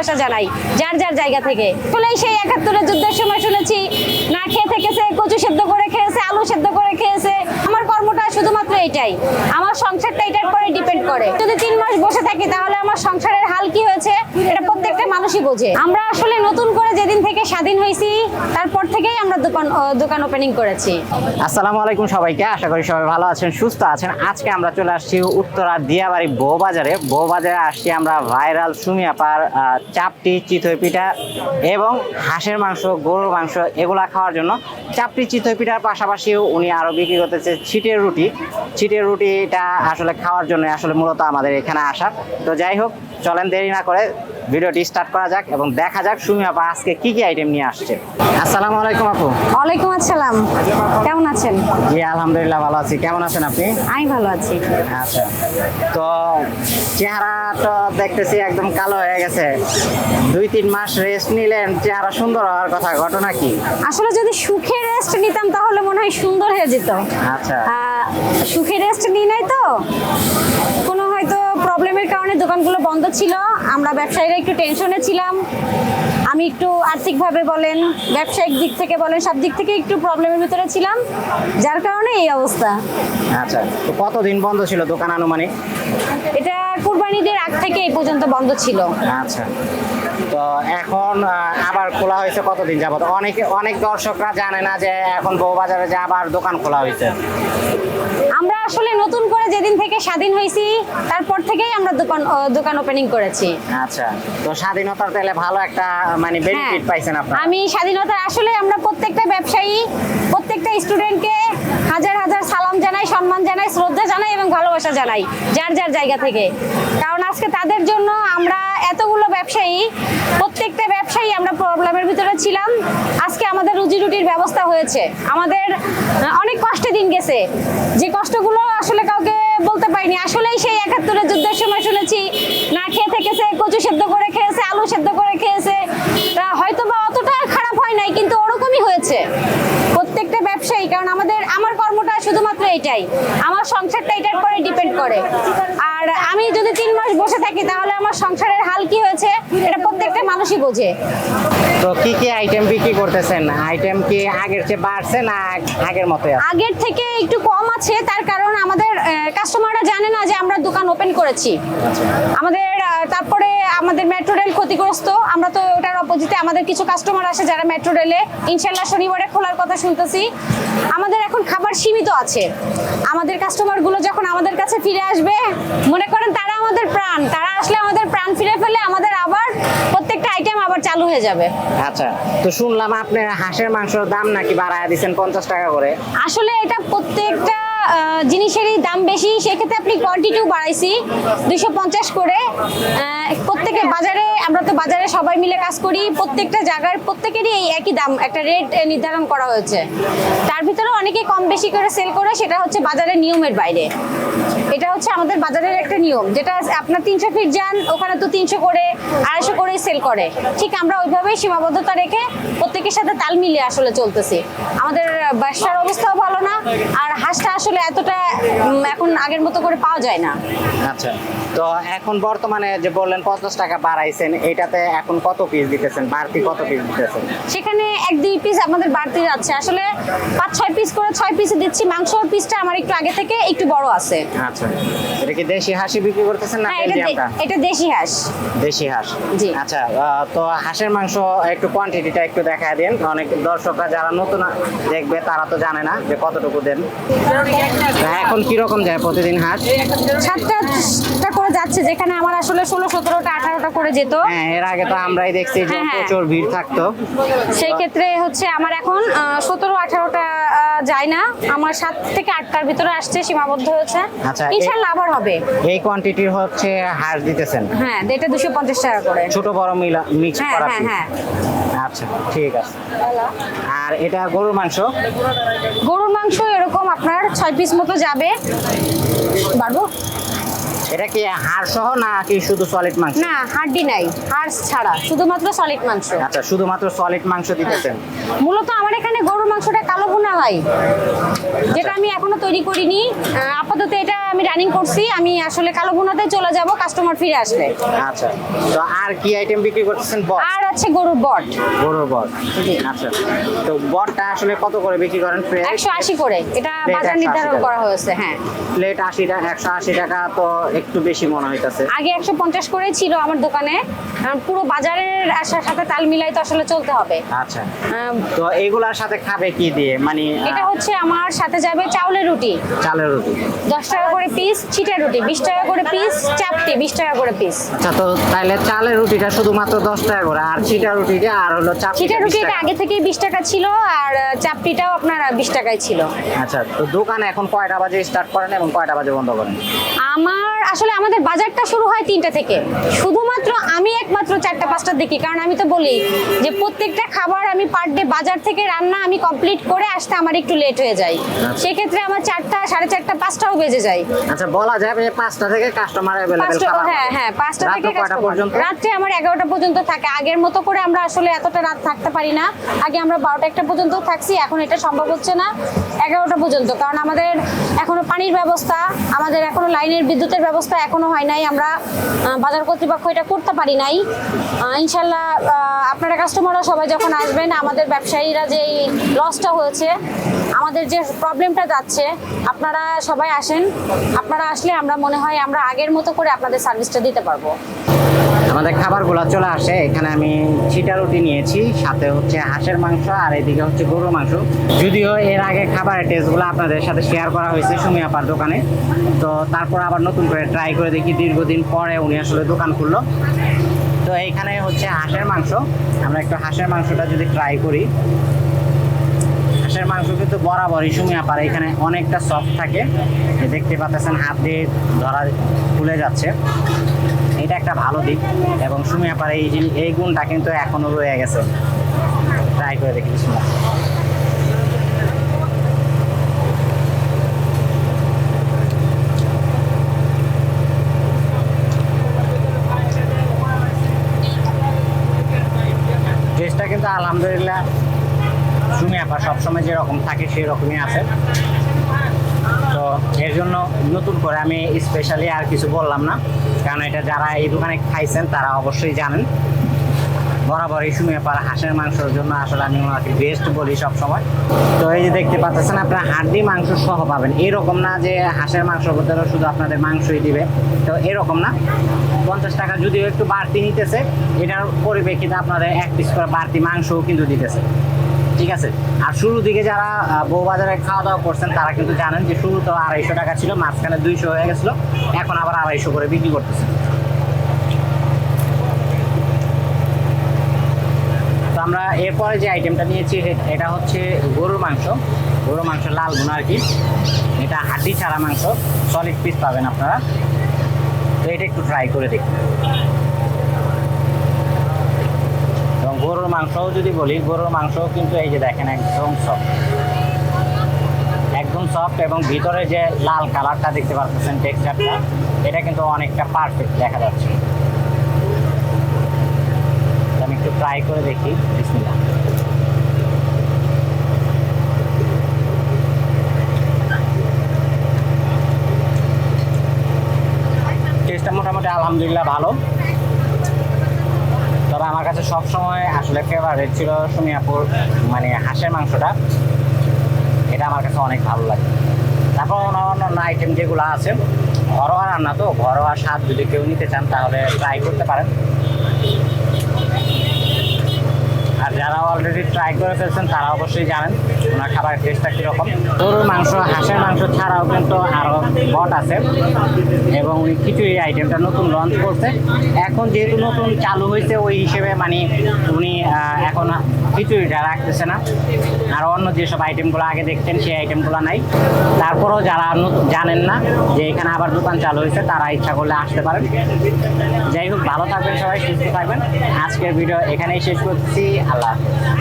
ভালোবাসা জানাই, যার যার জায়গা থেকে। ফলেই সেই একাত্তরের যুদ্ধের সময় শুনেছি, না খেয়ে থেকেছে, কচু সেদ্ধ করে খেয়েছে, আলু সেদ্ধ করে খেয়েছে। আমার কর্মটা শুধুমাত্র এটাই। আমার সংসারটা এটার পরে ডিপেন্ড করে। যদি তিন মাস বসে থাকি, তাহলে আমার হয়েছে এটা প্রত্যেকটা মানুষই বোঝে। আমরা আসলে নতুন করে যেদিন থেকে স্বাধীন হয়েছি, তারপর থেকেই আমরা দোকান দোকান ওপেনিং করেছি। আসসালামু আলাইকুম সবাইকে, আশা করি সবাই ভালো আছেন, সুস্থ আছেন। আজকে আমরা চলে আসছি উত্তরা দিয়াবাড়ি বউবাজারে বউবাজারে আসছি আমরা ভাইরাল সুমিয়াপার চাপটি চিতই পিঠা এবং হাঁসের মাংস, গরুর মাংস এগুলা খাওয়ার জন্য চাপটি চিতই পিঠার পাশাপাশিও উনি আরও বিক্রি করতেছে ছিটের রুটি। ছিটের রুটিটা আসলে খাওয়ার জন্য আসলে মূলত আমাদের এখানে আসা। তো যাই হোক, চলেন দেরি না করে ভিডিওটি স্টার্ট করা যাক এবং দেখা যাক সুমি আপা আজকে কি কি আইটেম নিয়ে আসছে। আসসালামু আলাইকুম আপু। ওয়ালাইকুম আসসালাম। কেমন আছেন? জি আলহামদুলিল্লাহ ভালো আছি। কেমন আছেন আপনি? আমি ভালো আছি। আচ্ছা। তো চেহারা তো দেখতেছি একদম কালো হয়ে গেছে। দুই তিন মাস রেস্ট নিলেন চেহারা সুন্দর হওয়ার কথা ঘটনা কি? আসলে যদি সুখে রেস্ট নিতাম তাহলে মনে হয় সুন্দর হয়ে যেত। আচ্ছা। সুখে রেস্ট নিই নাই তো। কোনো হয়তো প্রবলেমের কারণে দোকানগুলো বন্ধ ছিল। আমরা ব্যবসায়ীরা একটু টেনশনে ছিলাম। আমি একটু আর্থিকভাবে বলেন ব্যবসায়িক দিক থেকে বলেন সব দিক থেকে একটু প্রবলেমের ভিতরে ছিলাম। যার কারণে এই অবস্থা। আচ্ছা তো কতদিন বন্ধ ছিল দোকান আনুমানিক? এটা কুরবানিদের আগ থেকে এই পর্যন্ত বন্ধ ছিল। আচ্ছা তো এখন আবার খোলা হয়েছে কতদিন যাবত অনেকে অনেক দর্শকরা জানে না যে এখন বউবাজারে যে আবার দোকান খোলা হয়েছে। আসলে নতুন করে যেদিন থেকে স্বাধীন হয়েছি তারপর থেকেই আমরা দোকান দোকান ওপেনিং করেছি। আচ্ছা তো স্বাধীনতার তাহলে ভালো একটা মানে বেনিফিট পাইছেন আপনারা। হ্যাঁ। আমি স্বাধীনতা আসলে আমরা প্রত্যেকটা ব্যবসায়ী প্রত্যেকটা স্টুডেন্টকে হাজার হাজার সালাম জানাই সম্মান জানাই শ্রদ্ধা জানাই এবং ভালোবাসা জানাই যার যার জায়গা থেকে। কারণ আজকে তাদের জন্য আমরা এতগুলো ব্যবসায়ী প্রত্যেকটা ব্যবসায়ী আমরা প্রবলেমের ভিতরে ছিলাম। আজকে আমাদের রুজি রুটির ব্যবস্থা হয়েছে। আমাদের অনেক কষ্টে দিন গেছে। যে কষ্টগুলো আসলে কাউকে বলতে পারিনি। আসলেই সেই একাত্তরের যুদ্ধের সময় শুনেছি না খেয়ে থেকেছে কচু সেদ্ধ করে খেয়েছে আলু সেদ্ধ করে খেয়েছে। হয়তো বা অতটা খারাপ হয় নাই কিন্তু ওরকমই হয়েছে। প্রত্যেকটা ব্যবসায়ী কারণ আমাদের আমার কর্মটা শুধুমাত্র এটাই আমার সংসারটা এটার পরে ডিপেন্ড করে। আর আমি যদি তিন মাস বসে থাকি তাহলে আমার সংসারের হাল কি হয়েছে এটা প্রত্যেকটা মানুষই বোঝে। তো কি কি আইটেম বিক্রি করতেছেন? আইটেম কি আগের চেয়ে বাড়ছে না আগের মতো আগের থেকে একটু কম আছে তার কারণ কাস্টমাররা জানে না যে আমরা দোকান ওপেন করেছি। আমাদের তারপরে আমাদের মেট্রো রেল ক্ষতিগ্রস্ত। আমরা তো ওটার অপোজিটে আমাদের কিছু কাস্টমার আসে যারা মেট্রো রেলে ইনশাল্লাহ শনিবারে খোলার কথা শুনতেছি। আমাদের এখন খাবার সীমিত আছে। আমাদের কাস্টমারগুলো যখন আমাদের কাছে ফিরে আসবে মনে করেন তারা আমাদের প্রাণ। তারা আসলে আমাদের প্রাণ ফিরে ফেলে আমাদের আবার প্রত্যেকটা আইটেম আবার চালু হয়ে যাবে। আচ্ছা তো শুনলাম আপনি হাঁসের মাংসের দাম নাকি বাড়ায় দিচ্ছেন পঞ্চাশ টাকা করে। আসলে এটা প্রত্যেকটা জিনিসেরই দাম বেশি সেক্ষেত্রে আপনি কোয়ান্টিটিও বাড়াইছি দুশো পঞ্চাশ করে। আহ, প্রত্যেকের বাজারে আমরা তো বাজারে সবাই মিলে কাজ করি প্রত্যেকটা জায়গার প্রত্যেকেরই এই একই দাম একটা রেট নির্ধারণ করা হয়েছে। তার ভিতরে অনেকে কম বেশি করে সেল করে সেটা হচ্ছে বাজারের নিয়মের বাইরে। এটা হচ্ছে আমাদের বাজারের একটা নিয়ম যেটা আপনার তিনশো ফিট যান ওখানে তো তিনশো করে আড়াইশো করে সেল করে। ঠিক আমরা ওইভাবেই সীমাবদ্ধতা রেখে প্রত্যেকের সাথে তাল মিলিয়ে আসলে চলতেছি। আমাদের ব্যবসার অবস্থাও ভালো না, আর হাঁসটা আসলে এতটা এখন আগের মতো করে পাওয়া যায় না। আচ্ছা। তো এখন বর্তমানে যে বললেন পঞ্চাশ টাকা বাড়াইছেন এটাতে এখন কত পিস দিতেছেন? বাড়তি কত পিস দিতেছেন? সেখানে এক দুই পিস আমাদের বাড়তি যাচ্ছে। আসলে পাঁচ ছয় পিস করে ছয় পিস দিচ্ছি। মাংসর পিসটা আমার একটু আগে থেকে একটু বড় আছে। আচ্ছা। এটা কি দেশি হাঁসি বিক্রি করতেছেন না হ্যাঁ এটা বেলজিয়ামটা? এটা দেশি হাঁস। দেশি হাঁস। জি। আচ্ছা তো হাঁসের মাংস একটু কোয়ান্টিটিটা একটু দেখা দেন। অনেক দর্শকরা যারা নতুন দেখবে তারা তো জানে না যে কতটুকু দেন। এখন কীরকম যায় প্রতিদিন হাঁস? সাতটা করে যাচ্ছে যেখানে আমার আসলে ষোলো সতেরোটা আঠারোটা করে যেত। হ্যাঁ এর আগে তো আমরাই দেখছি যে হ্যাঁ, হ্যাঁ। প্রচুর ভিড় থাকতো। সেই ক্ষেত্রে হচ্ছে আমার এখন সতেরো আঠারোটা যায় না। আমার সাত থেকে আটটার ভিতরে আসছে সীমাবদ্ধ হয়েছে। এই- ইনশাল্লাহ আবার হবে। এই কোয়ান্টিটির হচ্ছে হাঁস দিতেছেন? হ্যাঁ এটা দুশো পঞ্চাশ টাকা করে। ছোট বড় মিলা মিক্স করা হ্যাঁ হ্যাঁ। আচ্ছা ঠিক আছে। আর এটা গরুর মাংস? গরুর মাংস এরকম আপনার ছয় পিস মতো যাবে। বাড়বো? এটা কি হাড় সহ না কি শুধু সলিড মাংস? না হাড্ডি নাই। হাড় ছাড়া শুধুমাত্র সলিড মাংস। আচ্ছা শুধুমাত্র সলিড মাংস দিতেছেন। মূলত আমার এখানে গরুর মাংসটা কালো ভুনা হয় যেটা আমি এখনও তৈরি করিনি। আপাতত এটা আমি রানিং করছি। আমি আসলে কালো ভুনাতে চলে যাব কাস্টমার ফিরে আসলে আচ্ছা তো আর কি আইটেম বিক্রি করতেছেন বট? আর আছে গরুর বট। গরুর বট। আচ্ছা তো বটটা আসলে কত করে বিক্রি করেন প্লেট একশো আশি করে। এটা বাজার নির্ধারণ করা হয়েছে হ্যাঁ। প্লেট আশি টাকা একশো আশি টাকা তো একটু বেশি মনে হইতাছে। আগে একশো পঞ্চাশ করে ছিল আমার দোকানে। পুরো বাজারের আসার সাথে তাল মিলাই তো আসলে চলতে হবে। আচ্ছা। তো এইগুলার সাথে খাবে কি দিয়ে? মানে এটা হচ্ছে আমার সাথে যাবে চাউলের রুটি। চালের রুটি। দশ টাকা করে পিস চিটা রুটি বিশ টাকা করে পিস চাপটি বিশ টাকা করে পিস আচ্ছা তো তাহলে চালের রুটিটা শুধুমাত্র দশ টাকা করে আর চিটা রুটিটা আর হলো চাপ চিটা রুটিটা আগে থেকেই বিশ টাকা ছিল আর চাপটিটাও আপনার বিশ টাকায় ছিল। আচ্ছা তো দোকান এখন কয়টা বাজে স্টার্ট করেন এবং কয়টা বাজে বন্ধ করেন? আমার আসলে আমাদের বাজারটা শুরু হয় তিনটা থেকে। শুধুমাত্র আমি একমাত্র চারটা পাঁচটার দেখি কারণ আমি তো বলি যে প্রত্যেকটা খাবার আমি পার ডে বাজার থেকে রান্না আমি কমপ্লিট করে আসতে আমার একটু লেট হয়ে যায়। সেক্ষেত্রে আমার চারটা সাড়ে চারটা পাঁচটাও বেজে যায়। আচ্ছা বলা যাবে যে পাঁচটা থেকে কাস্টমার হ্যাঁ হ্যাঁ পাঁচটা থেকে রাত্রে আমার এগারোটা পর্যন্ত থাকে। আগের মতো করে আমরা আসলে এতটা রাত থাকতে পারি না। আগে আমরা বারোটা একটা পর্যন্ত থাকছি এখন এটা সম্ভব হচ্ছে না। এগারোটা পর্যন্ত কারণ আমাদের এখনও পানির ব্যবস্থা আমাদের এখনও লাইনের বিদ্যুতের ব্যবস্থা এখনও হয় নাই, আমরা বাজার কর্তৃপক্ষ এটা করতে পারি নাই। ইনশাল্লাহ আপনারা কাস্টমাররা সবাই যখন আসবেন, আমাদের ব্যবসায়ীরা যে লসটা হয়েছে, আমাদের যে প্রবলেমটা যাচ্ছে, আপনারা সবাই আসেন। আপনারা আসলে আমরা মনে হয় আমরা আগের মতো করে আপনাদের সার্ভিসটা দিতে পারব। আমাদের খাবারগুলো চলে আসে। এখানে আমি চিটা রুটি নিয়েছি, সাথে হচ্ছে হাঁসের মাংস, আর এদিকে হচ্ছে গরুর মাংস। যদিও এর আগে খাবারের টেস্টগুলো আপনাদের সাথে শেয়ার করা হয়েছে সুমি আপার দোকানে। তো তারপর আবার নতুন করে ট্রাই করে দেখি, দীর্ঘদিন পরে উনি আসলে দোকান খুললো। তো এইখানে হচ্ছে হাঁসের মাংস। আমরা একটু হাঁসের মাংসটা যদি ট্রাই করি। হাঁসের মাংস কিন্তু বরাবরই সুমি আপার এখানে অনেকটা সফট থাকে। দেখতে পাচ্ছেন, হাত দিয়ে ধরা খুলে যাচ্ছে। এটা একটা ভালো দিক। এবং সুমি আপার এই এই গুণটা কিন্তু এখনও রয়ে গেছে। ট্রাই করে দেখি। টেস্টটা কিন্তু আলহামদুলিল্লাহ সুমি আপা সবসময় যেরকম থাকে সেই রকমই আছে। এর জন্য নতুন করে আমি স্পেশালি আর কিছু বললাম না। কারণ এটা যারা এই দোকানে খাইছেন, তারা অবশ্যই জানেন। বরাবর এই সুমি আপার হাঁসের মাংসের জন্য আসলে আমি ওনাকে বেস্ট বলি সব সময় তো এই যে দেখতে পাচ্ছেন, আপনারা হাড্ডি মাংস সহ পাবেন। এরকম না যে হাঁসের মাংস ভিতরে শুধু আপনাদের মাংসই দিবে। তো এরকম না। পঞ্চাশ টাকা যদিও একটু বাড়তি নিতেছে, এটার পরিপ্রেক্ষিতে আপনাদের এক পিস করে বাড়তি মাংসও কিন্তু দিতেছে। ঠিক আছে। আর শুরুর দিকে যারা বউবাজারে খাওয়া দাওয়া করছেন, তারা কিন্তু জানেন যে শুরু তো আড়াইশো টাকা ছিল, মাঝখানে দুইশো হয়ে গেছিল, এখন আবার আড়াইশো করে বিক্রি করতেছে। তো আমরা এরপরে যে আইটেমটা নিয়েছি এটা হচ্ছে গরুর মাংস। গরুর মাংস লাল গুণ আর কি। এটা হাড্ডি ছাড়া মাংস সলিড পিস পাবেন আপনারা। তো এটা একটু ট্রাই করে দেখুন এবং গরুর মাংসও যদি বলি, গরুর মাংসও কিন্তু এই যে দেখেন একদম সফট একদম সফট এবং ভিতরে যে লাল কালারটা দেখতে পাচ্ছেন টেক্সচারটা এটা কিন্তু অনেকটা পারফেক্ট দেখা যাচ্ছে। আমি একটু ট্রাই করে দেখি, বিসমিল্লাহ। টেস্টটা মোটামুটি আলহামদুলিল্লাহ ভালো। আমার কাছে সব সময় আসলে ফেভারিট ছিল সুমিয়াপুর মানে হাঁসের মাংসটা। এটা আমার কাছে অনেক ভালো লাগে। তারপর অন্যান্য অন্য আইটেম যেগুলো আছে, ঘরোয়া রান্না তো, ঘরোয়া স্বাদ যদি কেউ নিতে চান তাহলে ট্রাই করতে পারেন। আর যারা অলরেডি ট্রাই করে ফেলছেন, তারা অবশ্যই জানেন ওনার খাবার টেস্টটা কীরকম। গরুর মাংস, হাঁসের মাংস ছাড়াও কিন্তু আরও বট আছে। এবং উনি খিচুড়ি আইটেমটা নতুন লঞ্চ করছে। এখন যেহেতু নতুন চালু হয়েছে, ওই হিসেবে মানে উনি এখন খিচুড়িটা রাখতেছে না। আর অন্য যেসব আইটেমগুলো আগে দেখতেন, সেই আইটেমগুলো নাই। তারপরেও যারা জানেন না যে এখানে আবার দোকান চালু হয়েছে, তারা ইচ্ছা করলে আসতে পারেন। যাই হোক, ভালো থাকবেন সবাই, সুস্থ থাকবেন। আজকের ভিডিও এখানেই শেষ করছি। Alat.